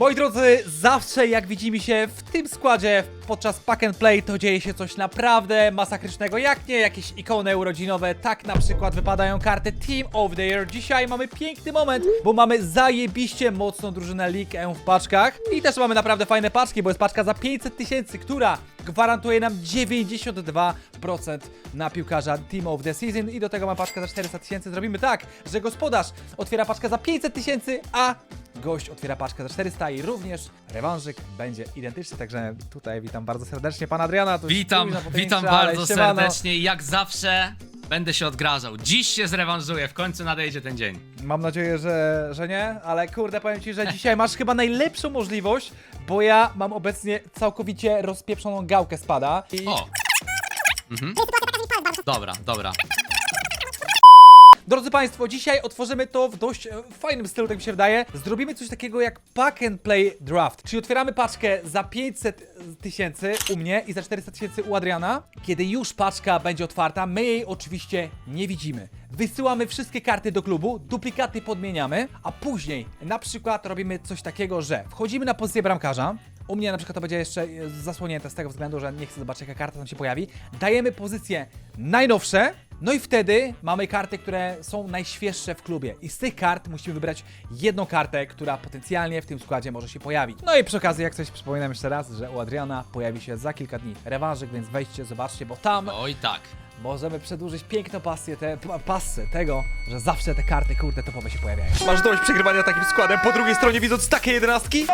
Moi drodzy, zawsze jak widzimy się w tym składzie podczas Pack and Play, to dzieje się coś naprawdę masakrycznego. Jak nie jakieś ikony urodzinowe, tak na przykład wypadają karty Team of the Year. Dzisiaj mamy piękny moment, bo mamy zajebiście mocną drużynę League w paczkach. I też mamy naprawdę fajne paczki, bo jest paczka za 500 tysięcy, która gwarantuje nam 92% na piłkarza Team of the Season. I do tego ma paczkę za 400 tysięcy. Zrobimy tak, że gospodarz otwiera paczkę za 500 tysięcy, a gość otwiera paczkę za 400 i również rewanżyk będzie identyczny, także tutaj witam bardzo serdecznie pana Adriana. To już Witam, późno, witam ale bardzo siemano. serdecznie i jak zawsze będę się odgrażał. Dziś się zrewanżuję, w końcu nadejdzie ten dzień. Mam nadzieję, że, że nie, ale kurde, powiem ci, że dzisiaj masz chyba najlepszą możliwość, bo ja mam obecnie całkowicie rozpieprzoną gałkę spada. I O! Mhm. Dobra, dobra. Drodzy Państwo, dzisiaj otworzymy to w dość e, fajnym stylu, tak mi się wydaje. Zrobimy coś takiego jak Pack and Play Draft. Czyli otwieramy paczkę za 500 tysięcy u mnie i za 400 tysięcy u Adriana. Kiedy już paczka będzie otwarta, my jej oczywiście nie widzimy. Wysyłamy wszystkie karty do klubu, duplikaty podmieniamy, a później na przykład robimy coś takiego, że wchodzimy na pozycję bramkarza. U mnie na przykład to będzie jeszcze e, zasłonięte z tego względu, że nie chcę zobaczyć jaka karta tam się pojawi. Dajemy pozycje najnowsze, no i wtedy mamy karty, które są najświeższe w klubie. I z tych kart musimy wybrać jedną kartę, która potencjalnie w tym składzie może się pojawić. No i przy okazji, jak coś przypominam jeszcze raz, że u Adriana pojawi się za kilka dni rewanżyk, więc wejdźcie, zobaczcie, bo tam Oj tak. Możemy przedłużyć piękną pasję, te, pa- pasję tego, że zawsze te karty, kurde, topowe się pojawiają. Masz dość przegrywania takim składem, po drugiej stronie widząc takie jedenastki?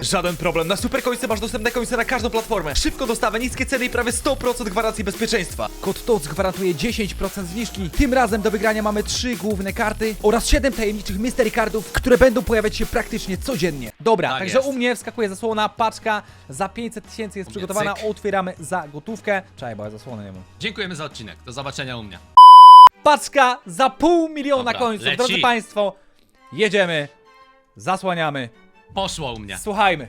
Żaden problem, na Supercoinsy masz dostępne coinsy na każdą platformę. Szybko dostawę, niskie ceny i prawie 100% gwarancji bezpieczeństwa. Kod TOC gwarantuje 10% zniżki. Tym razem do wygrania mamy 3 główne karty oraz 7 tajemniczych mystery cardów, które będą pojawiać się praktycznie codziennie. Dobra, Tak także jest. u mnie wskakuje zasłona, paczka za 500 tysięcy jest przygotowana, cyk. otwieramy za gotówkę. Czekaj, bo ja zasłony nie mam. Dziękujemy za odcinek. Do zobaczenia u mnie. Paczka za pół miliona Dobra, końców. leci. Drodzy Państwo, jedziemy, zasłaniamy, Poszło u mnie. słuchajmy.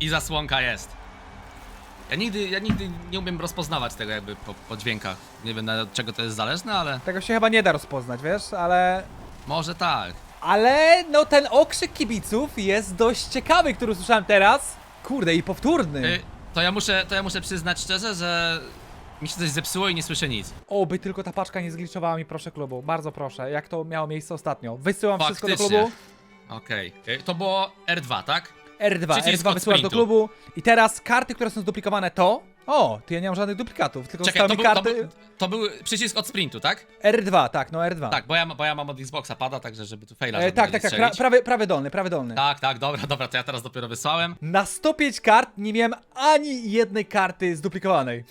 I zasłonka jest. Ja nigdy, ja nigdy nie umiem rozpoznawać tego jakby po, po dźwiękach. Nie wiem od czego to jest zależne, ale Tego się chyba nie da rozpoznać, wiesz, ale... może tak. Ale no ten okrzyk kibiców jest dość ciekawy, który usłyszałem teraz. Kurde, i powtórny. Y, to, ja muszę, to ja muszę przyznać szczerze, że mi się coś zepsuło i nie słyszę nic. Oby tylko ta paczka nie zgliczowała mi, proszę klubu. Bardzo proszę, jak to miało miejsce ostatnio. Wysyłam wszystko do Faktycznie. klubu. Okej. Y, To było R2, tak? R2, Przycisk R2 od wysyłasz do sprintu. klubu. I teraz karty, które są zduplikowane to... O, ty ja nie mam żadnych duplikatów, tylko Czekaj, zostały to mi był, karty... to, był, to był przycisk od sprintu, tak? R2, tak, no R2. Tak, bo ja, bo ja mam od Xboxa pada, także żeby tu faila E, żeby tak, tak, tak, pra, strzelić. prawy, prawy dolny, prawy dolny. Tak, tak, dobra, dobra, to ja teraz dopiero wysłałem. Na 105 kart nie miałem ani jednej karty zduplikowanej.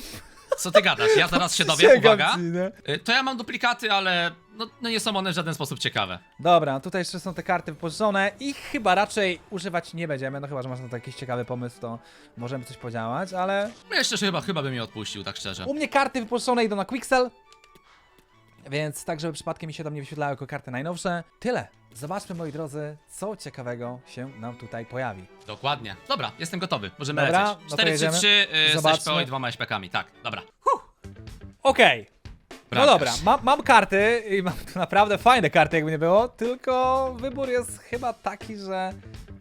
Co ty gadasz? Ja zaraz się dowiem, uwaga. ci, nie? Y, To ja mam duplikaty, ale no, no nie są one w żaden sposób ciekawe. Dobra, tutaj jeszcze są te karty wypożyczone i chyba raczej używać nie będziemy, no chyba, że masz na to jakiś ciekawy pomysł, to możemy coś podziałać, ale No jeszcze chyba, chyba bym je odpuścił, tak szczerze. u mnie karty wypożyczone idą na Quixel, więc tak, żeby przypadkiem mi się do mnie wyświetlały jako karty najnowsze. Tyle. Zobaczmy, moi drodzy, co ciekawego się nam tutaj pojawi. Dokładnie. Dobra, jestem gotowy. Możemy Dobra, lecieć. no to 4 3 jedziemy. 3 y, z Zobaczmy. SPO i dwoma śpekami, tak, dobra. Okej. No Bramkarz. dobra, mam, mam karty i mam tu naprawdę fajne karty, jakby nie było, tylko wybór jest chyba taki, że...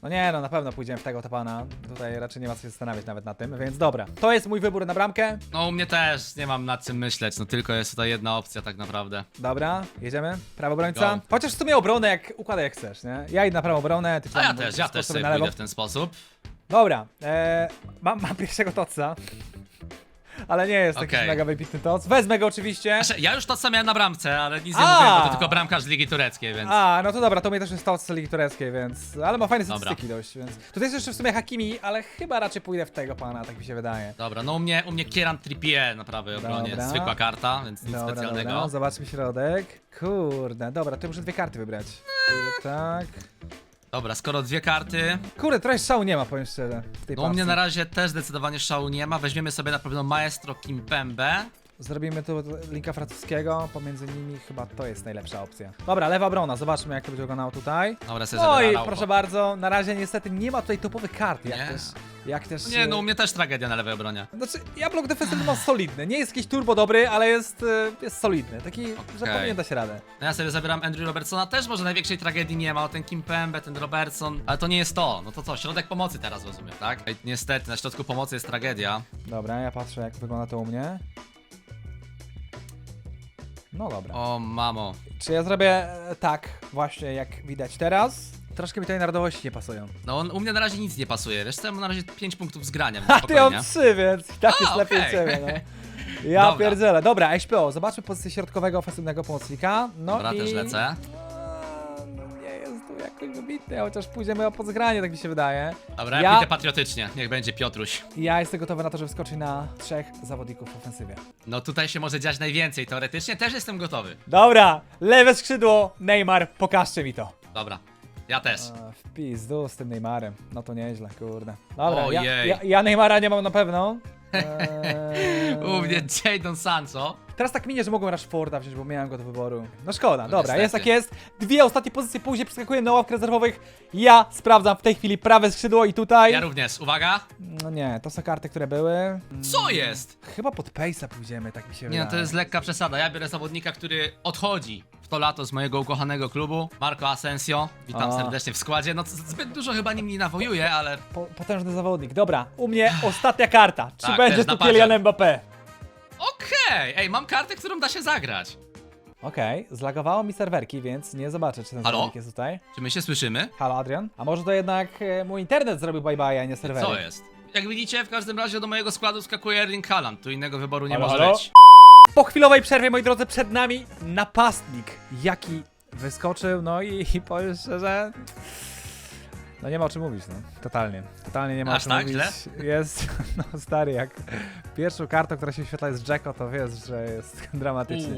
No nie, no na pewno pójdziemy w tego topana. Tutaj raczej nie ma co się zastanawiać nawet na tym, więc dobra. To jest mój wybór na bramkę. No u mnie też nie mam nad czym myśleć, no tylko jest tutaj jedna opcja tak naprawdę. Dobra, jedziemy. Prawo obrońca. Go. Chociaż w sumie obronę jak układaj jak chcesz, nie? Ja idę na prawą obronę, ty A ja tam też, ja też sobie na lewo. pójdę w ten sposób. Dobra, e, mam, mam pierwszego toca. Ale nie jest taki Okej. mega wybitny toc. Wezmę go oczywiście. Znaczy, ja już to co miałem na bramce, ale nic nie A! mówiłem, bo to tylko bramkarz z Ligi Tureckiej, więc... A, no to dobra, to mnie też jest toc z Ligi Tureckiej, więc... Ale ma fajne Dobra. statystyki dość, więc... Tutaj jest jeszcze w sumie Hakimi, ale chyba raczej pójdę w tego pana, tak mi się wydaje. Dobra, no u mnie, u mnie Kieran Trippier na prawej obronie, Dobra. zwykła karta, więc nic Dobra, specjalnego. dobra, zobaczmy środek. Kurde, dobra, to muszę dwie karty wybrać. Kurde, tak. Dobra, skoro dwie karty, Kurde, trochę szału nie ma, powiem szczerze, w tej no u mnie na razie też zdecydowanie szału nie ma. Weźmiemy sobie na pewno Maestro Kimpembe. Zrobimy tu linka francuskiego, pomiędzy nimi chyba to jest najlepsza opcja. Dobra, lewa obrona, zobaczmy jak to będzie wyglądało tutaj. Dobra, sobie No i proszę bardzo, na razie niestety nie ma tutaj topowych kart, jak Nie. też... Jak też Nie, no u mnie też tragedia na lewej obronie. Znaczy, ja blok defensywny mam solidny. Nie jest jakiś turbo dobry, ale jest, e, jest solidny. Taki, że Okej. powinien dać radę. No ja sobie zabieram Andrew Robertsona, też może największej tragedii nie ma, o ten Kim Pembe, ten Robertson, ale to nie jest to. No to co, środek pomocy teraz rozumiem, tak? Ej, Niestety, na środku pomocy jest tragedia. Dobra, ja patrzę jak wygląda to u mnie. No dobra. O mamo. Czy ja zrobię e, tak, właśnie jak widać teraz? Troszkę mi tej narodowości nie pasują. No on, u mnie na razie nic nie pasuje, ja mam na razie 5 punktów z grania, więc A ty mam trzy, więc i tak A, jest lepiej okej. ciebie, no. Ja Dobra. pierdzielę. Dobra, HPO, zobaczmy pozycję środkowego ofensywnego pomocnika. No Dobra, i... też lecę. Wybitny, chociaż pójdziemy o podgranie, tak mi się wydaje. Dobra, ja pójdę patriotycznie, niech będzie Piotruś. Ja jestem gotowy na to, żeby wskoczyć na trzech zawodników w ofensywie. No tutaj się może dziać najwięcej, teoretycznie też jestem gotowy. Dobra, lewe skrzydło, Neymar, pokażcie mi to. Dobra, ja też. A, w pizdu z tym Neymarem, no to nieźle, kurde. Dobra, ja, Ojej. ja, ja Neymara nie mam na pewno. Eee, U mnie Jadon Sancho. Teraz tak minie, że mogłem Rashforda wziąć, bo miałem go do wyboru. No szkoda, dobra, niestety. jest jak jest. Dwie ostatnie pozycje, później przeskakuję na ławkę rezerwowych. Ja sprawdzam w tej chwili prawe skrzydło i tutaj... Ja również, uwaga. No nie, to są karty, które były. Co jest? Chyba pod Pace'a pójdziemy, tak mi się Nie, wydaje. no to jest lekka przesada. Ja biorę zawodnika, który odchodzi w to lato z mojego ukochanego klubu. Marco Asensio. Witam A. serdecznie w składzie. No z- zbyt dużo chyba nim nie nawojuję, ale Po, potężny zawodnik. Dobra, u mnie ostatnia karta. Czy Tak, będzie też tu na. Kylian Mbappé? Okej. Ej, mam kartę, którą da się zagrać. Okej, zlagowało mi serwerki, więc nie zobaczę, czy ten Halo? jest tutaj. Czy my się słyszymy? Halo, Adrian? A może to jednak e, mój internet zrobił bye-bye, a nie serwery? Co jest? Jak widzicie, w każdym razie do mojego składu skakuje Erling Haaland. Tu innego wyboru nie Halo, może halo? być. Po chwilowej przerwie, moi drodzy, przed nami napastnik. Jaki wyskoczył, no i, i powiem szczerze... No nie ma o czym mówić, no. Totalnie. Totalnie nie ma Aż o czym tak mówić. źle? Jest, no stary, jak pierwszą kartą, która się wyświetla jest Jacko, to wiesz, że jest dramatycznie.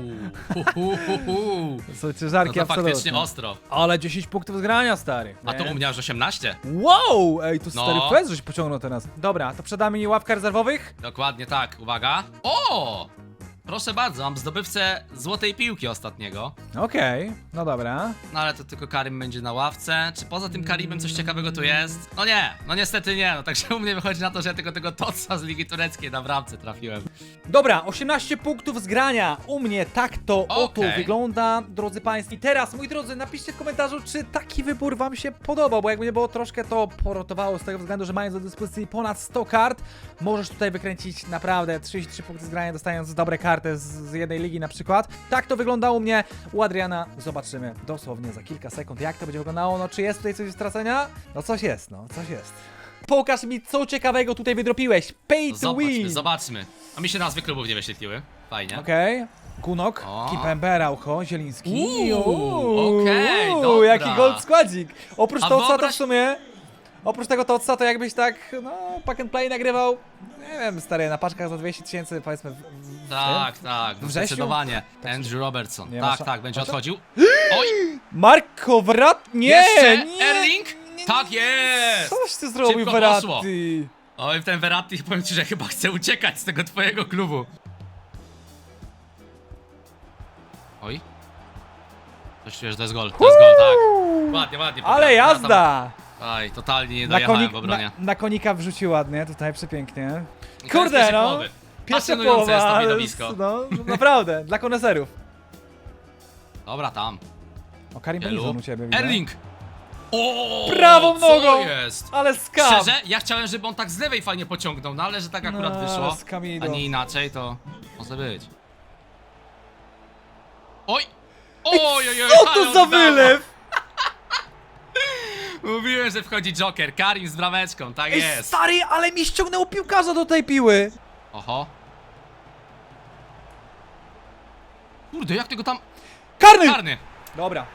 Uuu. To są No ciężarki to faktycznie absolutnie. ostro. Ale 10 punktów zgrania, stary. A to u mnie aż 18. Wow! Ej, tu No. stary fez, żeś pociągnął teraz. Dobra, to przedamy mi ławkę rezerwowych? Dokładnie tak, uwaga. O! Proszę bardzo, mam zdobywcę złotej piłki ostatniego. Okej, no dobra. No ale to tylko Karim będzie na ławce. Czy poza tym Karimem coś ciekawego tu jest? No nie, no niestety nie. No także u mnie wychodzi na to, że ja tylko tego Toca z Ligi Tureckiej na bramce trafiłem. Dobra, 18 punktów zgrania. U mnie tak to oto Okej. wygląda, drodzy Państwo. I teraz, moi drodzy, napiszcie w komentarzu, czy taki wybór Wam się podobał, bo jakby nie było troszkę to porotowało z tego względu, że mając do dyspozycji ponad 100 kart, możesz tutaj wykręcić naprawdę 33 punkty zgrania, dostając dobre karty z, z jednej ligi na przykład. Tak to wygląda u mnie. U Adriana zobaczymy dosłownie za kilka sekund, jak to będzie wyglądało. No, czy jest tutaj coś do stracenia? No, coś jest, no, coś jest. Pokaż mi, co ciekawego tutaj wydropiłeś. Pay to Zobaczmy, win! zobaczmy. A mi się nazwy klubów nie wyświetliły. Fajnie. Okej. Gunok, O. Kipember, Ucho, Zieliński. Uuu, okej, dobra. Jaki gold składzik. Oprócz A Totsa to w wyobraź- sumie... Oprócz tego Totsa to jakbyś tak, no, pack and play nagrywał, nie wiem, stary, na paczkach za 200 tysięcy, powiedzmy, w, Tak, tak, no wrześniu? zdecydowanie. Andrew Robertson. Nie ma Tak, szans. tak, będzie odchodził. Oj, Marko Wrat... Nie, jeszcze nie! Erling? Tak jest! Coś ty zrobił, Szybko Verratti. Oj, ten Verratti powiem ci, że chyba chce uciekać z tego twojego klubu. Oj. Coś czujesz, to jest gol, to jest gol, tak. Ładnie, ładnie. Ale jazda! Aj, totalnie nie Na, dojechałem konik, w obronie. na, na konika wrzucił ładnie, tutaj przepięknie. I Kurde, no. Pierwsza Fascynujące połowa, jest to ale widowisko. no, naprawdę, dla koneserów. Dobra, tam. O, Karim Wielu. Benzon u ciebie, widzę. Erling! O, Prawą co nogą! jest? Ale skam! Szczerze, ja chciałem, żeby on tak z lewej fajnie pociągnął, no ale że tak akurat No, wyszło, z Kamidą. a nie inaczej, to może być. Oj! Oj, oj, oj, Co to za oddało. wylew? Mówiłem, że wchodzi Joker, Karim z brameczką, tak Ej, jest. stary, ale mi ściągnęło piłkarza do tej piły. Oho. Kurde, jak tego tam... Karny! Karny! Dobra.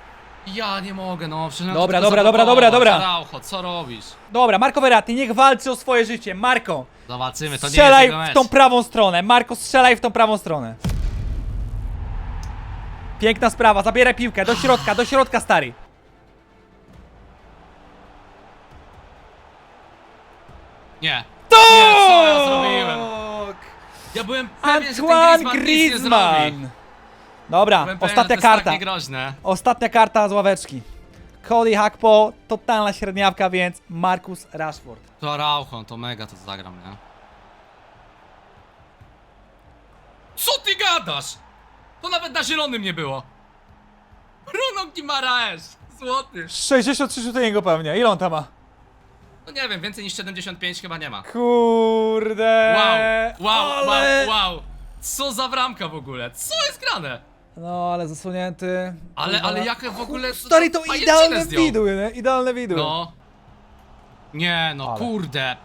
Ja nie mogę, no przecież... Dobra, tylko dobra, dobra, zablokować. dobra, dobra. Araujo, co robisz? Dobra, Marko Verratti, niech walczy o swoje życie. Marko, Zobaczymy, to nie jest strzelaj jego mecz. w tą prawą stronę. Marko, strzelaj w tą prawą stronę. Piękna sprawa, zabieraj piłkę, do środka, do środka, stary. Nie. To! Nie, co ja zrobiłem? Ja byłem pewien, że ten Antoine Griezmann nic nie Griezmann! Dobra, Byłem pewien, ostatnia że to jest karta. niegroźne. Ostatnia karta z ławeczki. Cody Hakpo, totalna średniawka, więc Marcus Rashford. To Araujo, to mega to zagram, nie? Co ty gadasz? To nawet na zielonym nie było. Bruno Guimaraes, złoty. 63 rzuty niego pewnie. Ile on tam ma? No nie wiem, więcej niż 75 chyba nie ma. Kurde. Wow, wow, ale... wow, wow. Co za bramka w ogóle? Co jest grane? No, ale zasłonięty. Ale, Kurwa. ale jakie w ogóle... Stary, to idealne zdjął. widły, nie? Idealne widły. No. Nie, no Ale. kurde.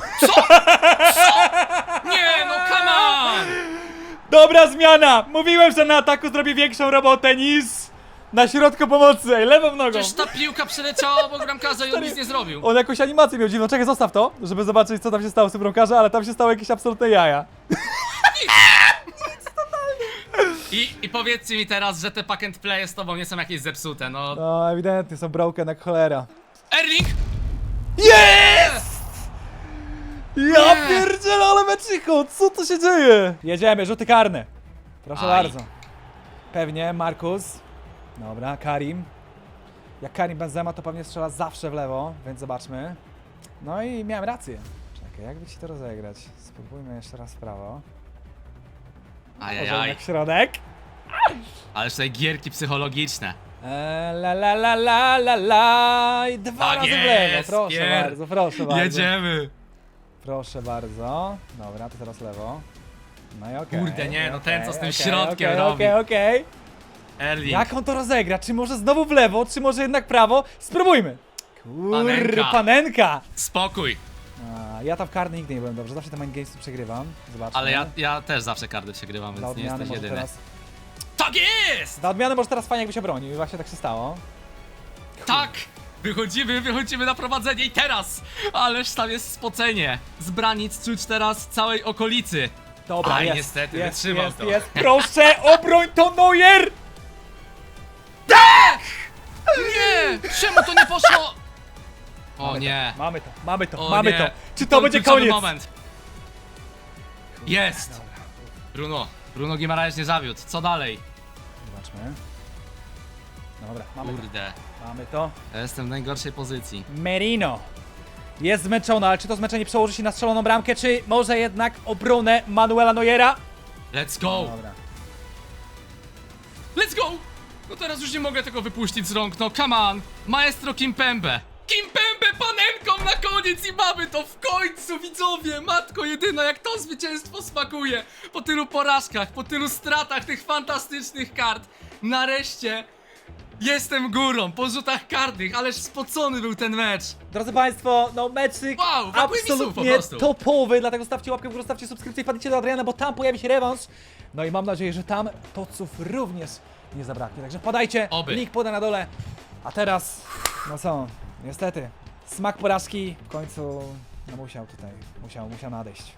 Co? Co? Nie, no come on! Dobra zmiana! Mówiłem, że na ataku zrobi większą robotę niż na środku pomocy. Ej, lewą nogą. Przecież ta piłka przeleciała obok bramkarza i on nic nie zrobił. On jakąś animację miał dziwną. Czekaj, zostaw to, żeby zobaczyć, co tam się stało z tym bramkarza, ale tam się stało jakieś absolutne jaja. I, I powiedzcie mi teraz, że te pack and play z tobą nie są jakieś zepsute, no. No, ewidentnie, są broken jak cholera. Erling! Jest! Ja Nie. pierdzielę, ale meczyko, co tu się dzieje? Jedziemy, rzuty karne. Proszę Aj. bardzo. Pewnie, Markus. Dobra, Karim. Jak Karim Benzema, to pewnie strzela zawsze w lewo, więc zobaczmy. No i miałem rację. Czekaj, jakby ci to rozegrać? Spróbujmy jeszcze raz w prawo. Ajajaj. jednak środek. Ależ tutaj gierki psychologiczne. E, la la la la la la i dwa Tak razy w jest, lewo. Proszę Pier. bardzo, proszę bardzo. Jedziemy! Proszę bardzo. Dobra, to teraz lewo. No i okej. Kurde, nie, no ten, co z tym środkiem okej, robi. Okej, okej. Erling. Jak on to rozegra? Czy może znowu w lewo, czy może jednak prawo? Spróbujmy. Kurde, Panenka. panenka. Spokój. A, ja tam w karny nigdy nie byłem dobrze, zawsze te mind gamesy przegrywam. Zobaczmy. Ale ja, ja też zawsze karty przegrywam, Dla więc nie odmiany jesteś może jedyny. teraz... Tak jest! Dla odmiany może teraz fajnie jakby się bronił i właśnie tak się stało. Tak! Wychodzimy, wychodzimy na prowadzenie i teraz! Ależ tam jest spocenie. Z branic czuć teraz całej okolicy. Dobra, Aj, jest, niestety, jest, wytrzymał jest, to. jest. Proszę, obroń to Neuer! Nie! Czemu to nie poszło? O nie. Mamy to, mamy to, O mamy nie. to. Czy to będzie kluczowy koniec? moment. Jest! Bruno, Bruno Guimaraes nie zawiódł. Co dalej? Zobaczmy. Dobra, mamy to, Kurde. mamy to. Ja jestem w najgorszej pozycji. Merino jest zmęczony, ale czy to zmęczenie przełoży się na strzeloną bramkę, czy może jednak obronę Manuela Neuera? Let's go! Dobra. Let's go! No teraz już nie mogę tego wypuścić z rąk, no come on! Maestro Kimpembe! Kimpembe panenką na koniec i mamy to w końcu, widzowie! Matko jedyna, jak to zwycięstwo smakuje! Po tylu porażkach, po tylu stratach tych fantastycznych kart! Nareszcie jestem górą po rzutach karnych, ależ spocony był ten mecz! Drodzy Państwo, no meczyk Wow, brakuje mi słów po absolutnie prostu. topowy, dlatego stawcie łapkę w górę, stawcie subskrypcję i wpadnijcie do Adriana, bo tam pojawi się rewanż. No i mam nadzieję, że tam toców również nie zabraknie, także podajcie, Oby. link poda na dole. A teraz, no co, niestety, smak porażki w końcu, no musiał tutaj, musiał, musiał nadejść.